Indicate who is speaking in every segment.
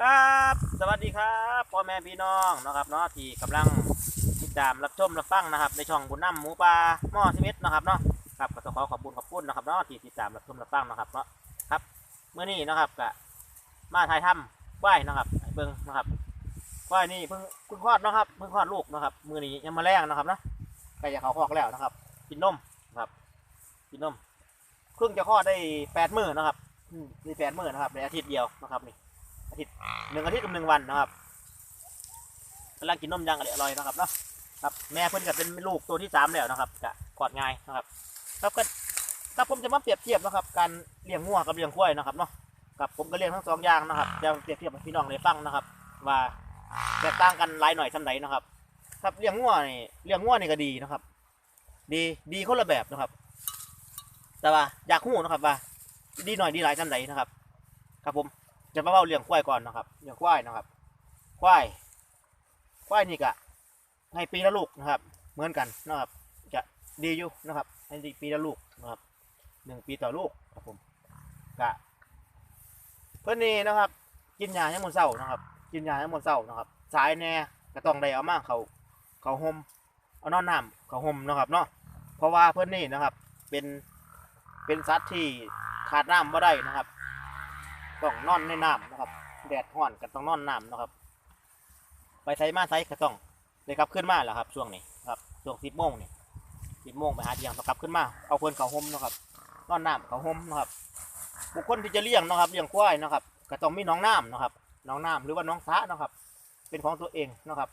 Speaker 1: ครับ สวัสดีครับพ่อแม่พี่น้องนะครับเนาะที่กำลังติดตามรับชมรับฟังนะครับ ในช่องบุญน้ำหมูปลาหม้อชีวิตนะครับเนาะครับก็ต้องขอขอบคุณขอบคุณนะครับเนาะที่ติดตามรับชมรับฟังนะครับเนาะครับเมื่อนี้นะครับก็มาถ่ายทำไหวนะครับเบิ้งนะครับไหวนี่เพิ่งเพิ่งคลอดนะครับเพิ่งคลอดลูกนะครับมือนี้ยังมาแรงนะครับนะใกล้จะเขาคอกแล้วนะครับ กินนมนะครับกินนมเพิ่งจะคลอดได้แปดมื้อนะครับมได้แปดมื้อนะครับในอาทิตย์เดียวนะครับนี่ อาทิตย์หนึ่งอาทิตย์กับหนึ่งวันนะครับกำลังกินนมยังอร่อยนะครับเนาะครับแม่เพิ่นก็เป็นลูกตัวที่สามแล้วนะครับกะกอดง่ายนะครับครับก็ถ้าผมจะมาเปรียบเทียบนะครับ การเลี้ยงงัวกับเลี้ยงควายนะครับเนาะกับผมก็เลี้ยงทั้งสองอย่างนะครับจะเปรียบเทียบให้พี่น้องได้ฟังนะครับ ว่าแตกต่างกันหลายหน่อยสันใดนะครับครับเลี้ยงงัวนี่เลี้ยงงัวนี่ก็ดีนะครับ ดีดีคนละแบบนะครับ แต่ว่าอยากหู้นะครับว่า ดีหน่อยดีหลายสันใดนะครับ ครับผม จะมาเล่าเรื่องควายก่อนนะครับเรื่องควายนะครับ ควาย ควายนี่กะให้ปีละลูกนะครับ เหมือนกันนะครับ จะดีอยู่นะครับให้ดีปีละลูกนะครับหนึ่งปีต่อลูกครับผมกะเพื่อนนี่นะครับ กินยาให้หมดเศร้านะครับ กินยาให้หมดเศร้านะครับ สายแน่ก็ต้องได้เอามากเขาเขาห่มเอานอนน้ำเขาห่มนะครับเนาะเพราะว่าเพื่อนนี่นะครับ เป็นเป็นสัตว์ที่ขาดน้ำไม่ได้นะครับ ต้องนอนในน้ำนะครับ แดดร้อนก็ต้องนอนน้ำนะครับ ไปไซมาไซก็ต้องเลยกลับขึ้นมาแล้วครับ ช่วงนี้ครับช่วงสิบโมงนี่สิบโมงไปหาเที่ยงต้องกลับขึ้นมา เอาเพื่อนเขาห่มนะครับ นอนน้ำเขาห่มนะครับ บุคคลที่จะเลี้ยงนะครับเลี้ยงควายนะครับ ก็ต้องมีน้องน้ำนะครับ น้องน้ำหรือว่าน้องสะนะครับ เป็นของตัวเองนะครับ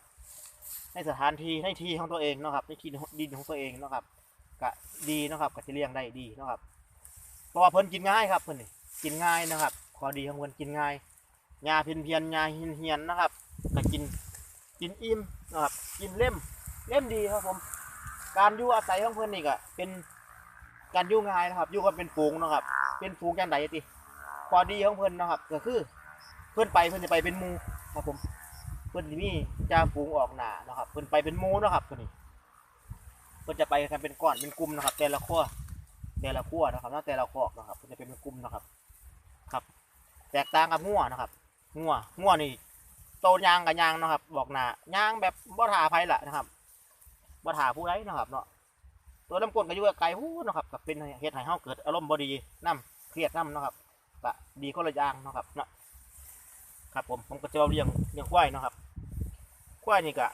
Speaker 1: ในสถานที่ในที่ของตัวเองนะครับ ในที่ดินของตัวเองนะครับก็ดีนะครับก็จะเลี้ยงได้ดีนะครับ เพราะว่าเพิ่นกินง่ายครับเพิ่นกินง่ายนะครับ ข้อดีของเพิ่นกินง่ายยาเพียนเพียนๆยาเฮียนเฮียนๆนะครับก็กินกินอิ่มนะครับกินเล่มเล่มดีครับผม การอยู่อาศัยของเพิ่อนนี่ก็เป็นการอยู่ง่ายนะครับอยู่กันเป็นฝูงนะครับ เป็นฝูงจังไดติข้อดีของเพิ่อนนะครับก็คือเพิ่อนไปเพิ่อนจะไปเป็นมูครับผมเพิ่อนสิมีจ่าฝูงออกหนานะครับ เพิ่อนไปเป็นมูนะครับตัวนี้ เพิ่อนจะไปกันเป็นก้อนเป็นกลุ่มนะครับ แต่ละขั้วแต่ละขั้วนะครับแล้วแต่ละคอกนะครับเพิ่นจะเป็นกลุ่มนะครับ แตกต่างกับงัวนะครับงัวงัวนี่โตยางกับยางนะครับ บอกหนายางแบบบ่ถาไผละนะครับบ่ถาผู้ใดนะครับเนาะตัวลำกลก็อยู่ไก่หู้นะครับก็เป็นเฮ็ดให้เฮาเกิดอารมณ์บ่ดีน้ำเครียดน้ำนะครับก็ดีคนละอย่างนะครับเนาะครับผมผมก็จะเอาเลี้ยงเลี้ยงควายนะครับควายนี่ก็